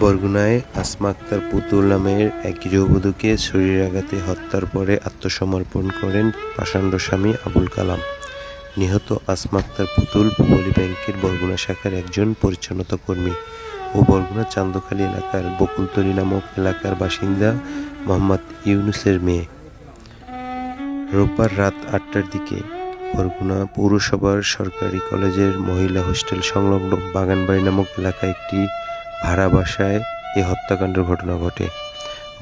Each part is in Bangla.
বরগুনায় আসমা আক্তার পুতুল নামের এক গৃহবধূকে শরীরাঘাতে হত্যার পরে আত্মসমর্পণ করেন পাষাণ্ড স্বামী আবুল কালাম। নিহত আসমা আক্তার পুতুল পূবলী ব্যাংকের বরগুনা শাখার একজন পরিচ্ছন্নতা কর্মী ও বরগুনা চান্দখালী এলাকার বকুলতলী নামক এলাকার বাসিন্দা মোহাম্মদ ইউনুসের মেয়ে। রোববার রাত আটটার দিকে বরগুনা পৌরসভার সরকারি কলেজের মহিলা হোস্টেল সংলগ্ন বাগানবাড়ি নামক এলাকায় একটি ভাড়া বাসায় এ হত্যাকাণ্ডের ঘটনা ঘটে।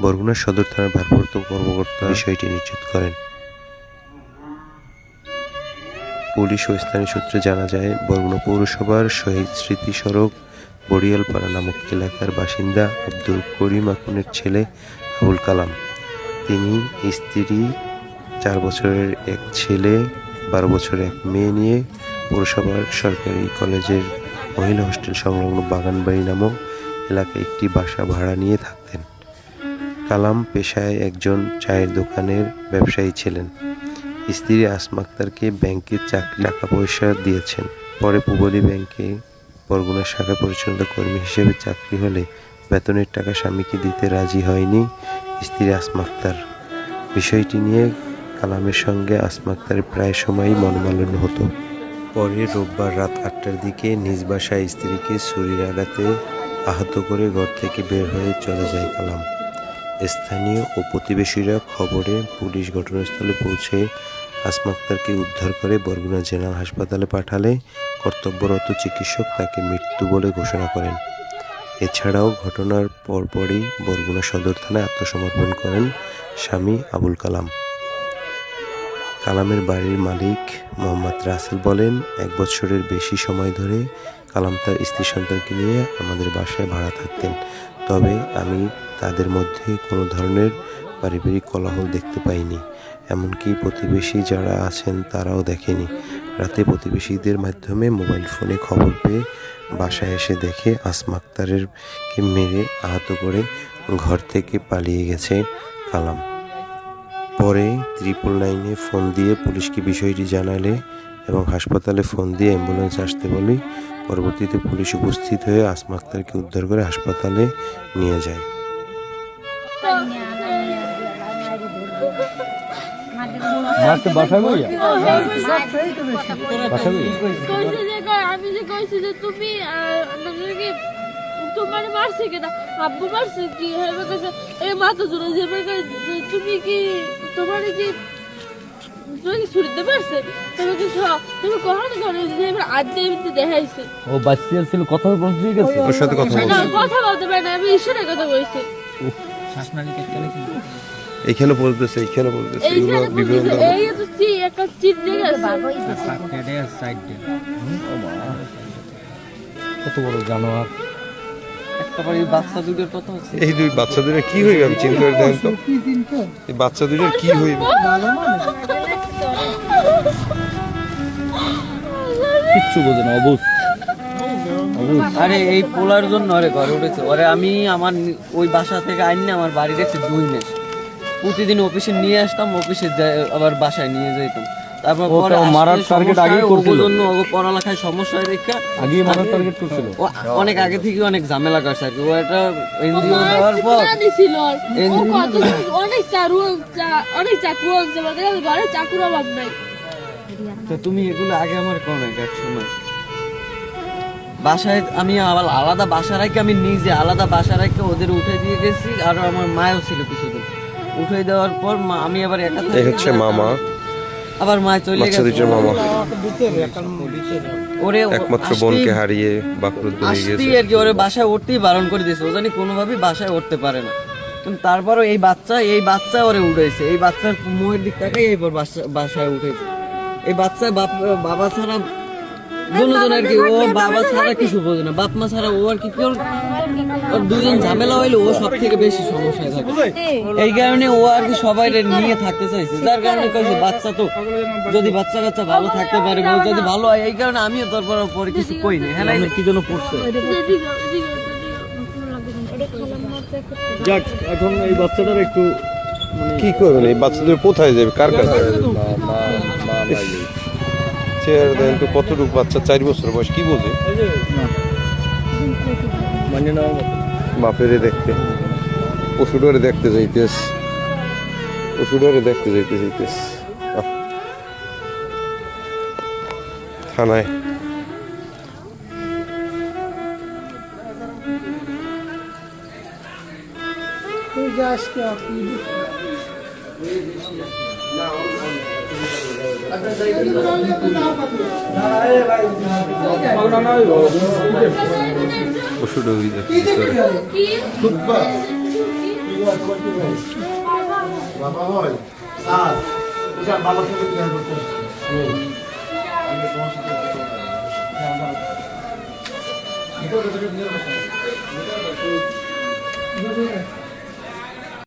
বরগুনা সদর থানার ভারপ্রাপ্ত কর্মকর্তা বিষয়টি নিশ্চিত করেন। পুলিশ ও স্থানীয় সূত্রে জানা যায়, বরগুনা পৌরসভার শহীদ স্মৃতি সড়ক বড়িয়ালপাড়া নামক এলাকার বাসিন্দা আব্দুল করিম আকুনের ছেলে আবুল কালাম। তিনি স্ত্রী, চার বছরের এক ছেলে, বারো বছরের এক মেয়ে নিয়ে পৌরসভার সরকারি কলেজের মহিলা হোস্টেল সংলগ্ন বাগানবাড়ি নামক এলাকায় একটি বাসা ভাড়া নিয়ে থাকতেন। কালাম পেশায় একজন চায়ের দোকানের ব্যবসায়ী ছিলেন। স্ত্রী আসমা আক্তারকে ব্যাংকে চাকরি টাকা পয়সা দিয়েছেন। পরে পুবলী ব্যাংকে বরগুনা শাখা পরিচালনা কর্মী হিসেবে চাকরি হলে বেতনের টাকা স্বামীকে দিতে রাজি হয়নি স্ত্রী আসমা আক্তার। বিষয়টি নিয়ে কালামের সঙ্গে আসমা প্রায় সময়ই মনোমালিন্য হতো। পরে রোববার রাত আটটার দিকে নিজ বাসায় স্ত্রীকে শরীর আঘাতে আহত করে ঘর থেকে বের হয়ে চলে যায় কালাম। স্থানীয় ও প্রতিবেশীরা খবরে পুলিশ ঘটনাস্থলে পৌঁছে আসমা আক্তারকে উদ্ধার করে বরগুনা জেনারেল হাসপাতালে পাঠালে কর্তব্যরত চিকিৎসক তাকে মৃত্যু বলে ঘোষণা করেন। এছাড়াও ঘটনার পরপরই বরগুনা সদর থানায় আত্মসমর্পণ করেন স্বামী আবুল কালাম। কালামের বাড়ির মালিক মোহাম্মদ রাসেল বলেন, এক বছরের বেশি সময় ধরে কালাম তার স্ত্রী সন্তানকে নিয়ে আমাদের বাসায় ভাড়া থাকতেন। তবে আমি তাদের মধ্যে কোনো ধরনের পারিবারিক কোলাহল দেখতে পাইনি। এমনকি প্রতিবেশী যারা আছেন তারাও দেখেনি। রাতে প্রতিবেশীদের মাধ্যমে মোবাইল ফোনে খবর পেয়ে বাসায় এসে দেখে আসমা আক্তারের কে মেরে আহত করে ঘর থেকে পালিয়ে গেছে কালাম। পরে ত্রিপল নাইনে ফোন দিয়ে পুলিশকে বিষয়টি জানালে এবং হাসপাতালে ফোন দিয়ে অ্যাম্বুলেন্স আসতে বলে পরবর্তীতে পুলিশ উপস্থিত হয়ে আসমা আক্তারকে উদ্ধার করে হাসপাতালে নিয়ে যায়। মারতে বাসায় বইয়া বাসায় বইয়া কইছে যে আমি যে কইছি যে তুমি তোমার মারছে কিনা আব্বু মারছে কি? হেবে কইছে মাথা জুড়ে যে তুমি কি তোমার কি তুমি কি ছুরিতে পারছে তুমি কি স- তুমি কখনো ধরে যে এবার আজ এমনি দেখাইছে ও বাচ্চা ছিল কথা পৌঁছে গেছে ওর সাথে কথা না কথা বলতে পারে না আমি ঈশ্বরের কথা বলছি এখানে বলতেছে এখানে বলতেছে এগুলো বিবরণ দাও। এই তো চি একটা চিট লেগে আছে কত বড় জানোয়ার এই দুই বাচ্চা দুটোর কি হইবে আমি চিন্তা করে দেখেন তো এই বাচ্চা দুটোর কি হইবে কিচ্ছু বোঝে না অবুজ আরে এই পোলার জন্য আরে ঘরে উঠেছে। ওরে আমি আমার ওই বাসা থেকে আইনে আমার বাড়ি রেখেছে দুই মাস। প্রতিদিন অফিসে নিয়ে আসতাম অফিসে আবার বাসায় নিয়ে যেতাম তারপর মারার আগেই করছিল। জন্য পড়ালেখায় সমস্যা হয়ে দেখে আগেই মারার টার্গেট করছিল। অনেক আগে থেকে অনেক ঝামেলা করছে আর কি। ও একটা এনজিও দেওয়ার পর ছিল আর। এই ও কত অনেক চারু অনেক চাকু আছে আমাদের ঘরে চাকুর অভাব নাই। তো তুমি এগুলো আগে আমার কোন এক সময়। বাসায় আমি আবার আলাদা বাসা রাখি আমি নিজে আলাদা বাসা রাখি ওদের উঠে দিয়ে গেছি আর আমার মায়ও ছিল কিছুদিন উঠে দেওয়ার পর আমি আবার একা এই হচ্ছে মামা। আবার মা চলে গেছে। মামা। ওরে একমাত্র বোনকে হারিয়ে বাকরুদ্ধ হয়ে গেছে আর কি ওরে বাসায় উঠতেই বারণ করে দিয়েছে। ও জানি কোনোভাবেই বাসায় উঠতে পারে না। তারপরও এই বাচ্চা এই বাচ্চা ওরে উঠেছে এই বাচ্চার মুখের দিক এইবার বাসা- বাসায় উঠেছে। এই বাচ্চা বাপ বাবা ছাড়া দুজন আর কি ও বাবা ছাড়া কিছু বোঝে না। বাপ মা ছাড়া ও আর কি কেউ ওর দুজন ঝামেলা হইলে ও সব থেকে বেশি সমস্যায় থাকে। এই কারণে ও আর কি সবাই নিয়ে থাকতে চাইছে। যার কারণে কইছে বাচ্চা তো যদি বাচ্চা কাচ্চা ভালো থাকতে পারে ও যদি ভালো হয় এই কারণে আমিও তারপর পরে কিছু কই না হ্যাঁ আমি কি জন্য পড়ছে? যাক এখন এই বাচ্চাটার একটু মানে কি করবেন? এই বাচ্চাদের কোথায় যাবে? কার কাছে? চেয়ার দেন তো কতটুকু বাচ্চা চার বছর বয়স কি বোঝে? মানে বাপেরে দেখতে। পশুডরে দেখতে যাইতেস। পশুডরে দেখতে যাইতে যাইতেস। থানায়। দেখতে কি বাবা সাথে দেখা করতে